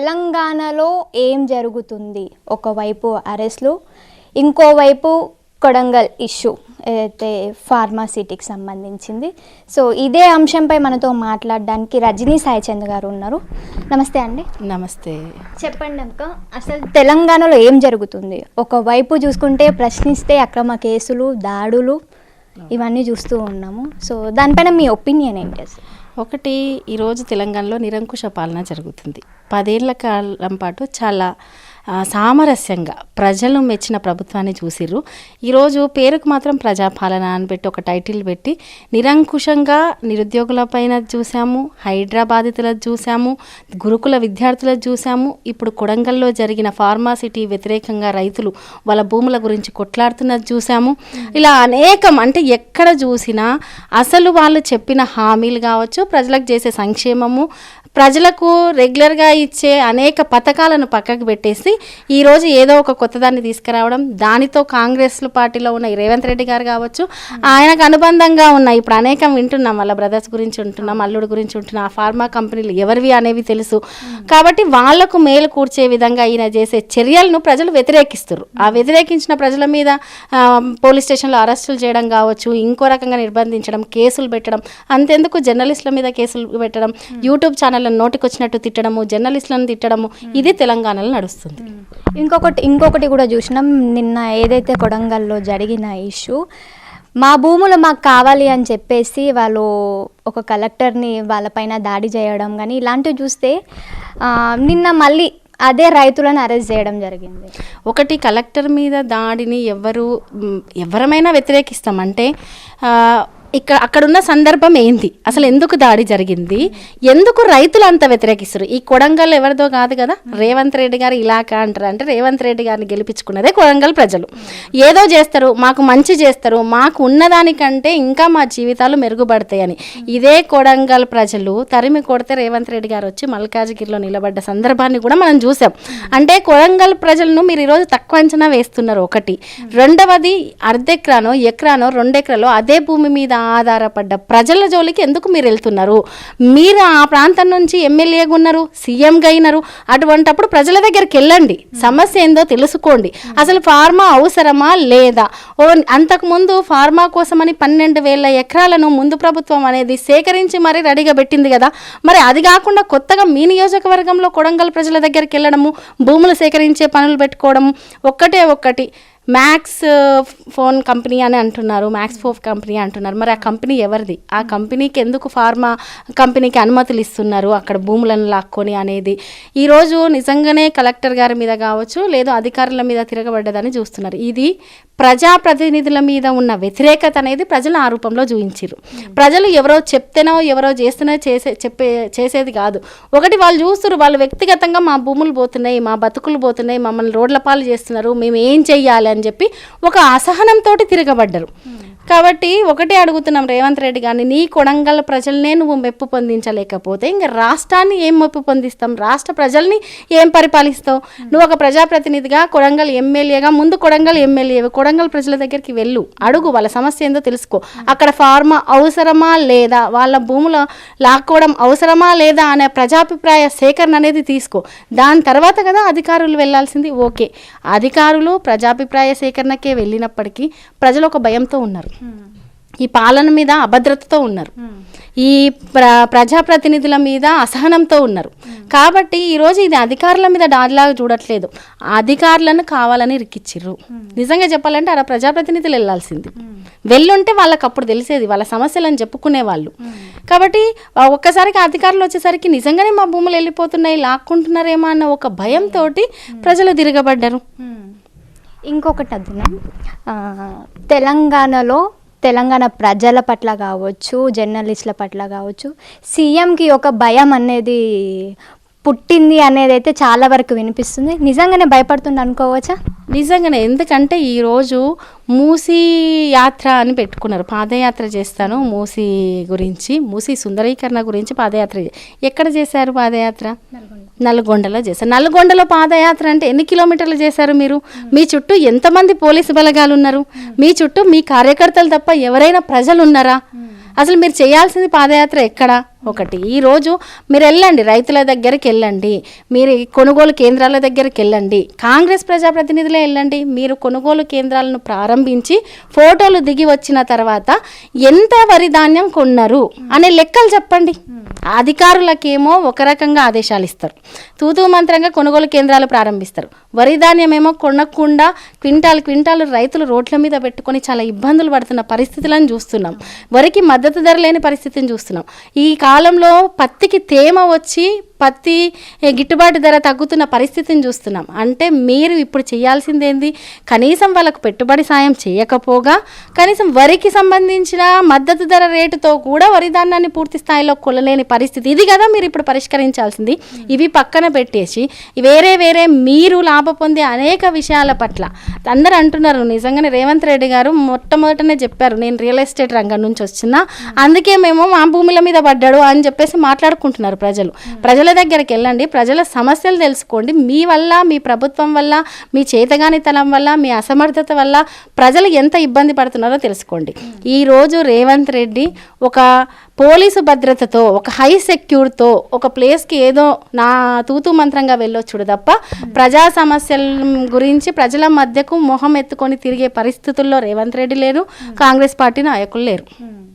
తెలంగాణలో ఏం జరుగుతుంది? ఒకవైపు అరెస్ట్లు ఇంకోవైపు కొడంగల్ ఇష్యూ ఏదైతే ఫార్మాసిటీకి సంబంధించింది. సో ఇదే అంశంపై మనతో మాట్లాడడానికి రజనీ సాయిచంద్ గారు ఉన్నారు. నమస్తే అండి. నమస్తే. చెప్పండి అక్క అసలు తెలంగాణలో ఏం జరుగుతుంది? ఒకవైపు చూసుకుంటే ప్రశ్నిస్తే అక్రమ కేసులు దాడులు ఇవన్నీ చూస్తూ ఉన్నాము. సో దానిపైన మీ ఒపీనియన్ ఏంటి అసలు? ఒకటి ఈరోజు తెలంగాణలో నిరంకుశ పాలన జరుగుతుంది. పదేళ్ళ కాలం పాటు చాలా సామరస్యంగా ప్రజలు మెచ్చిన ప్రభుత్వాన్ని చూసిర్రు. ఈరోజు పేరుకు మాత్రం ప్రజాపాలన అని పెట్టి ఒక టైటిల్ పెట్టి నిరంకుశంగా నిరుద్యోగుల పైన చూసాము హైదరాబాదితులను చూసాము గురుకుల విద్యార్థులను చూసాము ఇప్పుడు కొడంగల్లో జరిగిన ఫార్మాసిటీ వ్యతిరేకంగా రైతులు వాళ్ళ భూముల గురించి కొట్లాడుతున్నది చూసాము ఇలా అనేకం అంటే ఎక్కడ చూసినా అసలు వాళ్ళు చెప్పిన హామీలు కావచ్చు ప్రజలకు చేసే సంక్షేమము ప్రజలకు రెగ్యులర్గా ఇచ్చే అనేక పథకాలను పక్కకు పెట్టేసి ఈరోజు ఏదో ఒక కొత్తదాన్ని తీసుకురావడం దానితో కాంగ్రెస్ పార్టీలో ఉన్న రేవంత్ రెడ్డి గారు కావచ్చు ఆయనకు అనుబంధంగా ఉన్న ఇప్పుడు అనేకం వింటున్నాం వాళ్ళ బ్రదర్స్ గురించి ఉంటున్నాం అల్లుడు గురించి ఉంటున్నాం ఆ ఫార్మా కంపెనీలు ఎవరివి అనేవి తెలుసు. కాబట్టి వాళ్ళకు మేలు కూర్చే విధంగా ఈయన చేసే చర్యలను ప్రజలు వ్యతిరేకిస్తారు ఆ వ్యతిరేకించిన ప్రజల మీద పోలీస్ స్టేషన్లో అరెస్టులు చేయడం కావచ్చు ఇంకో రకంగా నిర్బంధించడం కేసులు పెట్టడం అంతెందుకు జర్నలిస్టుల మీద కేసులు పెట్టడం యూట్యూబ్ ఛానల్ ఛానళ్ళను నోటికొచ్చినట్టు తిట్టడము జర్నలిస్టులను తిట్టడము ఇది తెలంగాణలో నడుస్తుంది. ఇంకొకటి ఇంకొకటి కూడా చూసినాం. నిన్న ఏదైతే కొడంగల్లో జరిగిన ఇష్యూ మా భూములు మాకు కావాలి అని చెప్పేసి వాళ్ళు ఒక కలెక్టర్ని వాళ్ళపైన దాడి చేయడం కానీ ఇలాంటివి చూస్తే నిన్న మళ్ళీ అదే రైతులను అరెస్ట్ చేయడం జరిగింది. ఒకటి కలెక్టర్ మీద దాడిని ఎవరు ఎవరమైనా వ్యతిరేకిస్తాం. అంటే ఇక్కడ అక్కడున్న సందర్భం ఏంటి అసలు ఎందుకు దాడి జరిగింది? ఎందుకు రైతులు అంత వ్యతిరేకిస్తారు ఈ కొడంగల్ ఎవరిదో కాదు కదా? రేవంత్ రెడ్డి గారు ఇలాక అంటారు. అంటే రేవంత్ రెడ్డి గారిని గెలిపించుకున్నదే కొడంగల్ ప్రజలు. ఏదో చేస్తారు మాకు మంచి చేస్తారు మాకు ఉన్నదానికంటే ఇంకా మా జీవితాలు మెరుగుపడతాయని. ఇదే కొడంగల్ ప్రజలు తరిమి కొడితే రేవంత్ రెడ్డి గారు వచ్చి మల్కాజ్గిరిలో నిలబడ్డ సందర్భాన్ని కూడా మనం చూసాం. అంటే కొడంగల్ ప్రజలను మీరు ఈరోజు తక్కువ అంచనా వేస్తున్నారు ఒకటి. రెండవది అర్ధెక్రానో ఎకరానో రెండెకరాలో అదే భూమి మీద ఆధారపడ్డ ప్రజల జోలికి ఎందుకు మీరు వెళ్తున్నారు? మీరు ఆ ప్రాంతం నుంచి ఎమ్మెల్యేగా ఉన్నారు సీఎంగా అయినారు అటువంటప్పుడు ప్రజల దగ్గరికి వెళ్ళండి. సమస్య ఏందో తెలుసుకోండి. అసలు ఫార్మా అవసరమా లేదా? ఓ అంతకుముందు ఫార్మా కోసమని పన్నెండు వేల ఎకరాలను ముందు ప్రభుత్వం అనేది సేకరించి మరీ రెడీగా పెట్టింది కదా. మరి అది కాకుండా కొత్తగా మీ నియోజకవర్గంలో కొడంగల్ ప్రజల దగ్గరికి వెళ్ళడము భూములు సేకరించే పనులు పెట్టుకోవడం ఒక్కటే ఒక్కటి. మ్యాక్స్ ఫోన్ కంపెనీ అని అంటున్నారు మ్యాక్స్ ఫోన్ కంపెనీ అంటున్నారు. మరి ఆ కంపెనీ ఎవరిది? ఆ కంపెనీకి ఎందుకు ఫార్మా కంపెనీకి అనుమతులు ఇస్తున్నారు? అక్కడ భూములను లాక్కొని అనేది. ఈరోజు నిజంగానే కలెక్టర్ గారి మీద కావచ్చు లేదు అధికారుల మీద తిరగబడ్డదని చూస్తున్నారు. ఇది ప్రజాప్రతినిధుల మీద ఉన్న వ్యతిరేకత అనేది ప్రజలు ఆ రూపంలో చూపించారు ప్రజలు ఎవరో చెప్తేనో ఎవరో చేస్తేనో చేసే చెప్పే చేసేది కాదు. ఒకటి వాళ్ళు చూస్తారు వాళ్ళు వ్యక్తిగతంగా మా భూములు పోతున్నాయి మా బతుకులు పోతున్నాయి మమ్మల్ని రోడ్ల పాలు చేస్తున్నారు మేము ఏం చెయ్యాలి అని చెప్పి ఒక అసహనంతో తిరగబడ్డరు. కాబట్టి ఒకటే అడుగుతున్నాం రేవంత్ రెడ్డి గారిని నీ కొడంగల్ ప్రజలనే నువ్వు మెప్పు పొందించలేకపోతే ఇంకా రాష్ట్రాన్ని ఏం మెప్పు పొందిస్తాం? రాష్ట్ర ప్రజల్ని ఏం పరిపాలిస్తావు? నువ్వు ఒక ప్రజాప్రతినిధిగా కొడంగల్ ఎమ్మెల్యేగా ముందు కొడంగల్ ఎమ్మెల్యే కొడంగల్ ప్రజల దగ్గరికి వెళ్ళు. అడుగు వాళ్ళ సమస్య ఏందో తెలుసుకో. అక్కడ ఫార్మా అవసరమా లేదా? వాళ్ళ భూములు లాక్కోవడం అవసరమా లేదా అనే ప్రజాభిప్రాయ సేకరణ అనేది తీసుకో. దాని తర్వాత కదా అధికారులు వెళ్ళాల్సింది ఓకే. అధికారులు ప్రజాభిప్రాయ సేకరణకే వెళ్ళినప్పటికీ ప్రజలు ఒక భయంతో ఉన్నారు. ఈ పాలన మీద అభద్రతతో ఉన్నారు. ఈ ప్ర ప్రజాప్రతినిధుల మీద అసహనంతో ఉన్నారు. కాబట్టి ఈరోజు ఇది అధికారుల మీద దాడిలాగా చూడట్లేదు. అధికారులను కావాలని రిక్కిచ్చిర్రు నిజంగా చెప్పాలంటే అలా ప్రజాప్రతినిధులు వెళ్ళాల్సింది. వెళ్ళుంటే వాళ్ళకి అప్పుడు తెలిసేది వాళ్ళ సమస్యలను చెప్పుకునే వాళ్ళు. కాబట్టి ఒక్కసారికి అధికారులు వచ్చేసరికి నిజంగానే మా భూములు వెళ్ళిపోతున్నాయి లాక్కుంటున్నారేమో అన్న ఒక భయంతో ప్రజలు తిరగబడ్డారు. ఇంకొకటి అదున తెలంగాణలో తెలంగాణ ప్రజల పట్ల కావచ్చు జర్నలిస్టుల పట్ల కావచ్చు సీఎంకి ఒక భయం అనేది పుట్టింది అనేది అయితే చాలా వరకు వినిపిస్తుంది. నిజంగానే భయపడుతుంది అనుకోవచ్చా? నిజంగానే ఎందుకంటే ఈరోజు మూసీ యాత్ర అని పెట్టుకున్నారు. పాదయాత్ర చేస్తాను మూసీ గురించి మూసీ సుందరీకరణ గురించి పాదయాత్ర ఎక్కడ చేశారు పాదయాత్ర? నల్గొండలో. చేశారు. నల్గొండలో పాదయాత్ర అంటే ఎన్ని కిలోమీటర్లు చేశారు మీరు? మీ చుట్టూ ఎంతమంది పోలీసు బలగాలు ఉన్నారు? మీ చుట్టూ మీ కార్యకర్తలు తప్ప ఎవరైనా ప్రజలు ఉన్నారా? అసలు మీరు చేయాల్సింది పాదయాత్ర ఎక్కడ? ఒకటి. ఈరోజు మీరు వెళ్ళండి రైతుల దగ్గరికి వెళ్ళండి మీరు కొనుగోలు కేంద్రాల దగ్గరికి వెళ్ళండి కాంగ్రెస్ ప్రజాప్రతినిధులే వెళ్ళండి మీరు కొనుగోలు కేంద్రాలను ప్రారంభించి ఫోటోలు దిగి వచ్చిన తర్వాత ఎంత వరి ధాన్యం కొన్నారు అనే లెక్కలు చెప్పండి. అధికారులకేమో ఒక రకంగా ఆదేశాలు ఇస్తారు. తూతూ మంత్రంగా కొనుగోలు కేంద్రాలు ప్రారంభిస్తారు. వరి ధాన్యం ఏమో కొనకుండా క్వింటాలు క్వింటాలు రైతులు రోడ్ల మీద పెట్టుకొని చాలా ఇబ్బందులు పడుతున్న పరిస్థితులను చూస్తున్నాం. వరికి మద్దతు ధర లేని పరిస్థితిని చూస్తున్నాం. ఈ కాలంలో పత్తికి తేమ వచ్చి పత్తి గిట్టుబాటు ధర తగ్గుతున్న పరిస్థితిని చూస్తున్నాం. అంటే మీరు ఇప్పుడు చేయాల్సింది ఏంది కనీసం వాళ్ళకు పెట్టుబడి సాయం చేయకపోగా కనీసం వరికి సంబంధించిన మద్దతు ధర రేటుతో కూడా వరి ధాన్యాన్ని పూర్తి స్థాయిలో కొలలేని పరిస్థితి. ఇది కదా మీరు ఇప్పుడు పరిష్కరించాల్సింది. ఇవి పక్కన పెట్టేసి వేరే వేరే మీరు లాభ పొందే అనేక విషయాల పట్ల. అందరూ అంటున్నారు నిజంగానే రేవంత్ రెడ్డి గారు మొట్టమొదటనే చెప్పారు నేను రియల్ ఎస్టేట్ రంగం నుంచి వచ్చిన అందుకే మేము మా భూముల మీద పడ్డాడు అని చెప్పేసి మాట్లాడుకుంటున్నారు ప్రజలు ప్రజల దగ్గరికి వెళ్ళండి ప్రజల సమస్యలు తెలుసుకోండి. మీ వల్ల మీ ప్రభుత్వం వల్ల మీ చేతగానితనం వల్ల మీ అసమర్థత వల్ల ప్రజలు ఎంత ఇబ్బంది పడుతున్నారో తెలుసుకోండి. ఈరోజు రేవంత్ రెడ్డి ఒక పోలీసు భద్రతతో ఒక హై సెక్యూర్తో ఒక ప్లేస్కి ఏదో నా తూతూ మంత్రంగా వెళ్ళొచ్చుడు తప్ప ప్రజా సమస్యల గురించి ప్రజల మధ్యకు మొహం ఎత్తుకొని తిరిగే పరిస్థితుల్లో రేవంత్ రెడ్డి లేరు కాంగ్రెస్ పార్టీ నాయకులు లేరు.